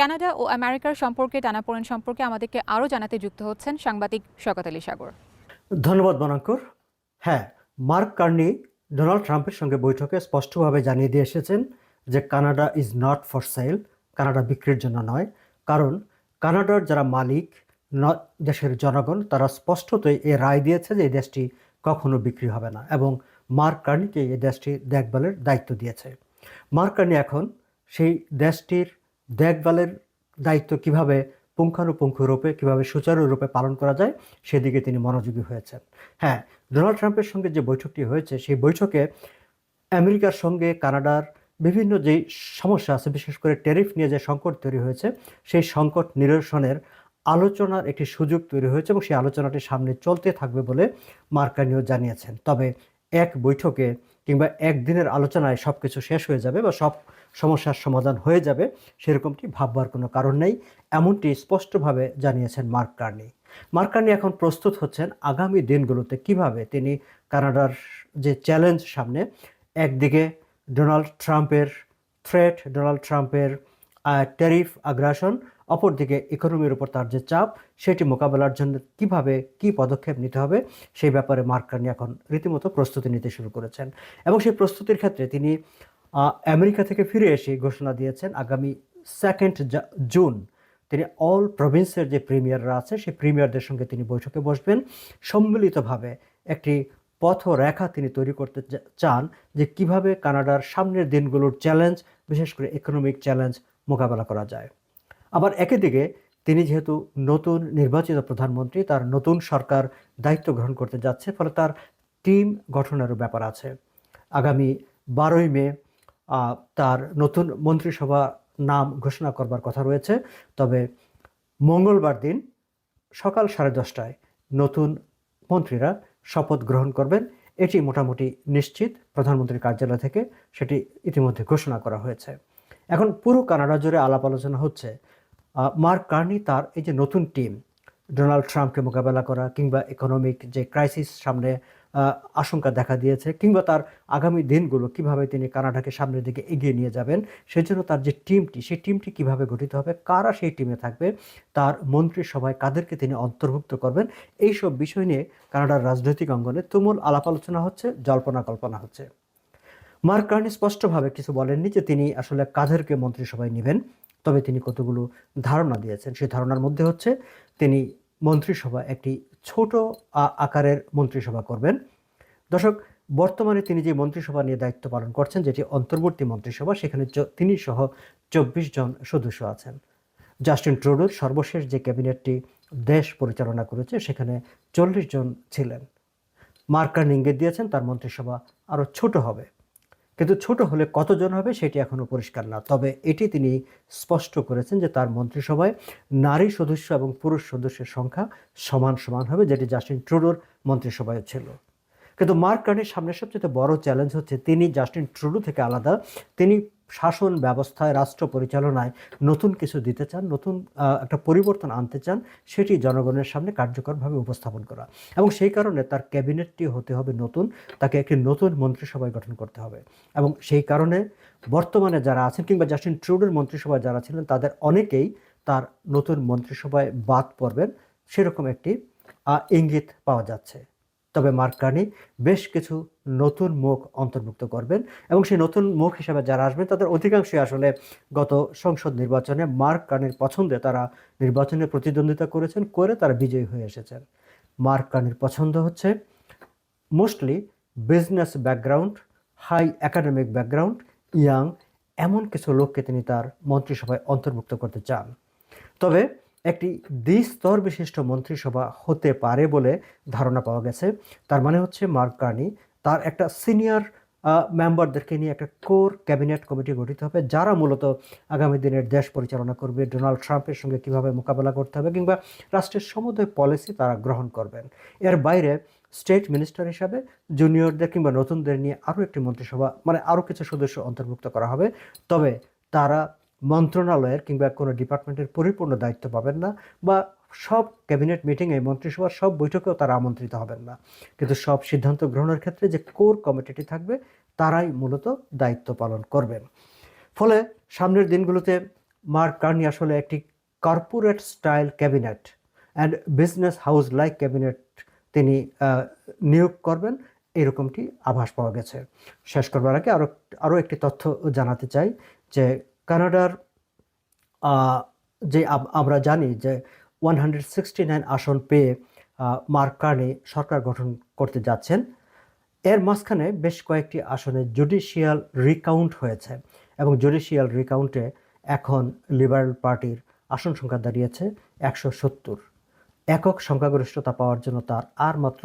Canada ও আমেরিকার সম্পর্কে, টানাপোড়েন সম্পর্কে আমাদেরকে আরও জানাতে যুক্ত হচ্ছেন সাংবাদিক শকত আলী সাগর। ধন্যবাদ বনাঙ্কুর। হ্যাঁ মার্ক কার্নি ডোনাল্ড ট্রাম্পের সঙ্গে বৈঠকে স্পষ্টভাবে জানিয়ে দিয়ে এসেছেন যে Canada is not for sale Canada বিক্রির জন্য নয়। কারণ কানাডার যারা মালিক দেশের জনগণ, তারা স্পষ্টতই এ রায় দিয়েছে যে এই দেশটি কখনো বিক্রি হবে না এবং মার্ক কার্নিকে এই দেশটি দেখভালের দায়িত্ব দিয়েছে। মার্ক কার্নি এখন সেই দেশটির দেখভালের দায়িত্ব কীভাবে পুঙ্খানুপুঙ্খ রূপে, কীভাবে সুচারুরূপে পালন করা যায়, সেদিকে তিনি মনোযোগী হয়েছেন। হ্যাঁ ডোনাল্ড ট্রাম্পের সঙ্গে যে বৈঠকটি হয়েছে, সেই বৈঠকে আমেরিকার সঙ্গে কানাডার বিভিন্ন যেই সমস্যা আছে, বিশেষ করে ট্যারিফ নিয়ে যে সংকট তৈরি হয়েছে, সেই সংকট নিরসনের আলোচনার একটি সুযোগ তৈরি হয়েছে এবং সেই আলোচনাটি সামনে চলতে থাকবে বলে মার্কানিও জানিয়েছেন। তবে এক বৈঠকে কিংবা একদিনের আলোচনায় সব কিছু শেষ হয়ে যাবে বা সব সমস্যার সমাধান হয়ে যাবে, সেরকমটি ভাববার কোনো কারণ নেই, এমনটি স্পষ্টভাবে জানিয়েছেন মার্ক কার্নি। মার্ক কার্নি এখন প্রস্তুত হচ্ছেন আগামী দিনগুলোতে কীভাবে তিনি কানাডার যে চ্যালেঞ্জ সামনে, একদিকে ডোনাল্ড ট্রাম্পের থ্রেট ডোনাল্ড ট্রাম্পের ট্যারিফ আগ্রাসন অপরদিকে ইকোনমির উপর তার যে চাপ, সেটি মোকাবেলার জন্য কীভাবে কি পদক্ষেপ নিতে হবে, সেই ব্যাপারে মার্ক কার্নি এখন রীতিমতো প্রস্তুতি নিতে শুরু করেছেন। এবং সেই প্রস্তুতির ক্ষেত্রে তিনি আমেরিকা থেকে ফিরে এসে ঘোষণা দিয়েছেন, আগামী সেকেন্ড জুন তিনি অল প্রভিন্সের যে প্রিমিয়াররা আছে, সেই প্রিমিয়ারদের সঙ্গে তিনি বৈঠকে বসবেন। সম্মিলিতভাবে একটি পথরেখা তিনি তৈরি করতে চান যে কীভাবে কানাডার সামনের দিনগুলোর চ্যালেঞ্জ বিশেষ করে ইকোনমিক চ্যালেঞ্জ মোকাবেলা করা যায়। আবার একই দিকে তিনি যেহেতু নতুন নির্বাচিত প্রধানমন্ত্রী, তার নতুন সরকার দায়িত্ব গ্রহণ করতে যাচ্ছে, ফলে তার টিম গঠনেরও ব্যাপার আছে। আগামী বারোই মে তার নতুন মন্ত্রিসভা নাম ঘোষণা করবার কথা রয়েছে। তবে মঙ্গলবার দিন সকাল সাড়ে দশটায় নতুন মন্ত্রীরা শপথ গ্রহণ করবেন। এটি মোটামুটি নিশ্চিত প্রধানমন্ত্রীর কার্যালয় থেকে, সেটি ইতিমধ্যে ঘোষণা করা হয়েছে। এখন পুরো কানাডা জুড়ে আলাপ আলোচনা হচ্ছে। মার্ক কার্নি তার এই যে নতুন টিম, ডোনাল্ড ট্রাম্পকে মোকাবেলা করা কিংবা ইকোনমিক যে ক্রাইসিস সামনে আশঙ্কা দেখা দিয়েছে কিংবা তার আগামী দিনগুলো কীভাবে তিনি কানাডাকে সামনের দিকে এগিয়ে নিয়ে যাবেন, সেই জন্য তার যে টিমটি, সেই টিমটি কীভাবে গঠিত হবে, কারা সেই টিমে থাকবে, তার মন্ত্রিসভায় কাদেরকে তিনি অন্তর্ভুক্ত করবেন, এইসব বিষয় নিয়ে কানাডার রাজনৈতিক অঙ্গনে তুমুল আলাপ আলোচনা হচ্ছে, জল্পনা কল্পনা হচ্ছে। মার্ক কার্নি স্পষ্টভাবে কিছু বলেননি যে তিনি আসলে কাদেরকে মন্ত্রিসভায় নেবেন। তবে তিনি কতগুলো ধারণা দিয়েছেন সেই ধারণার মধ্যে হচ্ছে তিনি মন্ত্রিসভা একটি ছোট আকারের মন্ত্রিসভা করবেন। দর্শক, বর্তমানে তিনি যে মন্ত্রিসভা নিয়ে দায়িত্ব পালন করছেন, যেটি অন্তর্বর্তী মন্ত্রিসভা, সেখানে তিনি সহ চব্বিশ জন সদস্য আছেন। জাস্টিন ট্রুডোর সর্বশেষ যে ক্যাবিনেটটি দেশ পরিচালনা করেছে, সেখানে চল্লিশ জন ছিলেন। মার্কার ইঙ্গিত দিয়েছেন, তার মন্ত্রিসভা আরও ছোট হবে। কিন্তু ছোট হলে কতজন হবে সেটি এখনও পরিষ্কার না। তবে এটি তিনি স্পষ্ট করেছেন যে তার মন্ত্রিসভায় নারী সদস্য এবং পুরুষ সদস্যের সংখ্যা সমান সমান হবে, যেটি জাস্টিন ট্রুডোর মন্ত্রিসভায় ছিল। কিন্তু মার্ক কার্নির সামনে সবচেয়ে বড় চ্যালেঞ্জ হচ্ছে, তিনি জাস্টিন ট্রুডো থেকে আলাদা। তিনি শাসন ব্যবস্থায়, রাষ্ট্র পরিচালনায় নতুন কিছু দিতে চান, নতুন একটা পরিবর্তন আনতে চান, সেটি জনগণের সামনে কার্যকরভাবে উপস্থাপন করা। এবং সেই কারণে তার ক্যাবিনেটটি হতে হবে নতুন, তাকে একটি নতুন মন্ত্রিসভায় গঠন করতে হবে। এবং সেই কারণে বর্তমানে যারা আছেন কিংবা জাস্টিন ট্রুডোর মন্ত্রিসভায় যারা ছিলেন, তাদের অনেকেই তার নতুন মন্ত্রিসভায় বাদ পড়বেন, সেরকম একটি ইঙ্গিত পাওয়া যাচ্ছে। তবে মার্ক কার্নি বেশ কিছু নতুন মুখ অন্তর্ভুক্ত করবেন এবং সেই নতুন মুখ হিসাবে যারা আসবেন, তাদের অধিকাংশই আসলে গত সংসদ নির্বাচনে মার্ক কার্নির পছন্দে তারা নির্বাচনে প্রতিদ্বন্দ্বিতা করেছেন, করে তারা বিজয়ী হয়ে এসেছেন। মার্ক কার্নির পছন্দ হচ্ছে mostly business background, high academic background, young, এমন কিছু লোককে তিনি তার মন্ত্রিসভায় অন্তর্ভুক্ত করতে চান। তবে একটি দ্বিস্তর বিশিষ্ট মন্ত্রিসভা হতে পারে বলে ধারণা পাওয়া গেছে। তার মানে হচ্ছে মার্ক কার্নি তার একটা সিনিয়র মেম্বারদেরকে নিয়ে একটা কোর ক্যাবিনেট কমিটি গঠিত হবে, যারা মূলত আগামী দিনের দেশ পরিচালনা করবে, ডোনাল্ড ট্রাম্পের সঙ্গে কীভাবে মোকাবেলা করতে হবে কিংবা রাষ্ট্রের সমুদয় পলিসি তারা গ্রহণ করবেন। এর বাইরে স্টেট মিনিস্টার হিসাবে জুনিয়রদের কিংবা নতুনদের নিয়ে আরও একটি মন্ত্রিসভা মানে আরও কিছু সদস্য অন্তর্ভুক্ত করা হবে। তবে তারা মন্ত্রণালয়ের কিংবা কোনো ডিপার্টমেন্টের পরিপূর্ণ দায়িত্ব পাবেন না বা সব ক্যাবিনেট মিটিংয়ে মন্ত্রিসভার সব বৈঠকেও তারা আমন্ত্রিত হবেন না। কিন্তু সব সিদ্ধান্ত গ্রহণের ক্ষেত্রে যে কোর কমিটিটি থাকবে, তারাই মূলত দায়িত্ব পালন করবেন। ফলে সামনের দিনগুলোতে মার্ক কার্নি আসলে একটি corporate style cabinet, and business house like cabinet তিনি নিয়োগ করবেন, এরকমটি আভাস পাওয়া গেছে। শেষ করবার আগে আরও আরও একটি তথ্য জানাতে চাই যে কানাডার যে আমরা জানি যে ওয়ান হান্ড্রেড সিক্সটি নাইন আসন পেয়ে মার্ক কার্নি সরকার গঠন করতে যাচ্ছেন। এর মাঝখানে বেশ কয়েকটি আসনে জুডিশিয়াল রিকাউন্ট হয়েছে এবং জুডিশিয়াল রিকাউন্টে এখন লিবারেল পার্টির আসন সংখ্যা দাঁড়িয়েছে একশো সত্তর। একক সংখ্যাগরিষ্ঠতা পাওয়ার জন্য তার আর মাত্র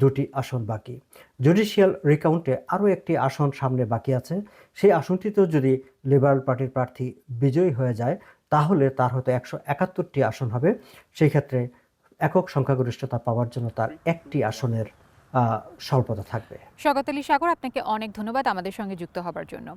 দুটি আসন বাকি। জুডিশিয়াল রিকাউন্টে আরও একটি আসন সামনে বাকি আছে। সেই আসনটিতেও যদি লিবারেল পার্টির প্রার্থী বিজয়ী হয়ে যায়, তাহলে তার হয়তো একশো একাত্তরটি আসন হবে। সেই ক্ষেত্রে একক সংখ্যাগরিষ্ঠতা পাওয়ার জন্য তার একটি আসনের স্বল্পতা থাকবে। স্বগত আলী সাগর, আপনাকে অনেক ধন্যবাদ আমাদের সঙ্গে যুক্ত হবার জন্য।